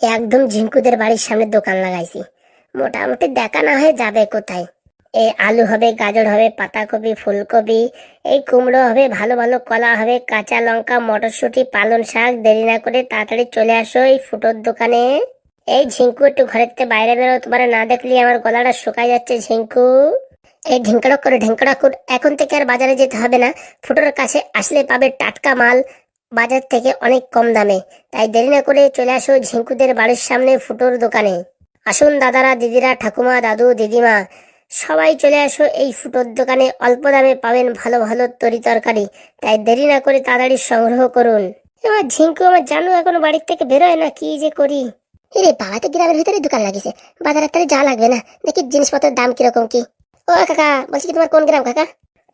একদম ঝিঙ্কুদের বাড়ির সামনে দোকান লাগাইছি। মোটামুটি দেখা না হয়ে যাবে কোথায়। এই আলু হবে, গাজর হবে, পাতাকপি, ফুলকপি, এই কুমড়ো হবে, ভালো ভালো কলা হবে, কাঁচা লঙ্কা, মটরশুঁটি, পালং শাক, দেরি না করে তাড়াতাড়ি চলে আসো এই ফুটোর দোকানে। এই ঝিঙ্কু একটু ঘরের থেকে বাইরে বেরো, তোমার না দেখলি আমার গলাটা শুকাই যাচ্ছে ঝিঙ্কু। এই ঢেঙ্কড়ক করে ঢেঙ্কড়া এখন থেকে আর বাজারে যেতে হবে না। ফুটোর কাছে আসলে পাবে টাটকা মাল বাজার থেকে অনেক কম দামে। তাই দেরি না করে চলে আসো ঝিঙ্কুদের বাড়ির সামনে ফুটোর দোকানে। আসুন দাদারা দিদিরা ঠাকুমা দাদু দিদিমা সবাই চলে আসো এই ফুটোর দোকানে। অল্প দামে পাবেন ভালো ভালো তরি তরকারি। তাই দেরি না করে তাড়াতাড়ি সংগ্রহ করুন। এবার ঝিঙ্কু আমার জানু এখনও বাড়ির থেকে বেরোয় না কি যে করি? রে বাবা তো গ্রামের ভিতরে দোকান লাগিয়েছে। বাজারের তাহলে যা লাগবে না দেখি জিনিসপত্রের দাম কীরকম কি? ও কাকা বলছি কি তোমার কোন গ্রাম কাকা?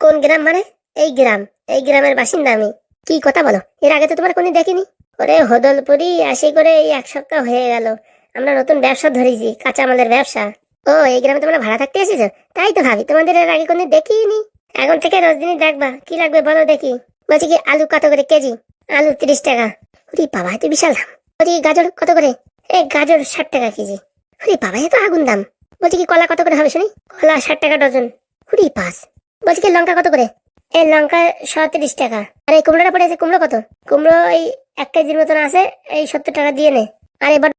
কোন গ্রাম মানে? এই গ্রাম এই গ্রামের বাসিন্দা আমি। কি কথা বলো? এর আগে তো তোমার কোনদিন দেখিনি? ওরে হদলপুরি আসি করে এই এক সপ্তাহ হয়ে গেল। আমরা নতুন ব্যবসা ধরেছি, কাঁচামালের ব্যবসা। ও, এই গ্রামে তোমরা ভাড়া থাকতে এসেছ? তাই তো ভাবি, তোমাদের এর আগে কোনদিন দেখিনি। এখন থেকে রোজ দিনই দেখবা, কি লাগবে বলো দেখি। বলছি কি, আলু কত করে কেজি? আলু তিরিশ টাকা। ওরে বাবা, এত বিশাল দাম। বলছি গাজর কত করে? এই গাজর ষাট টাকা কেজি। ওরে বাবা, এত আগুন দাম। বলছি কি, কলা কত করে হবে শুনি? কলা ষাট টাকা ডজন। কুড়ি পাঁচ বলছি কি, লঙ্কা কত করে? এই লঙ্কা সত্রিশ টাকা। আর এই কুমড়োটা পড়েছে কুমড়ো কত? কুমড়ো এই এক কেজির মতন আছে, এই সত্তর টাকা দিয়ে নে। আর এবার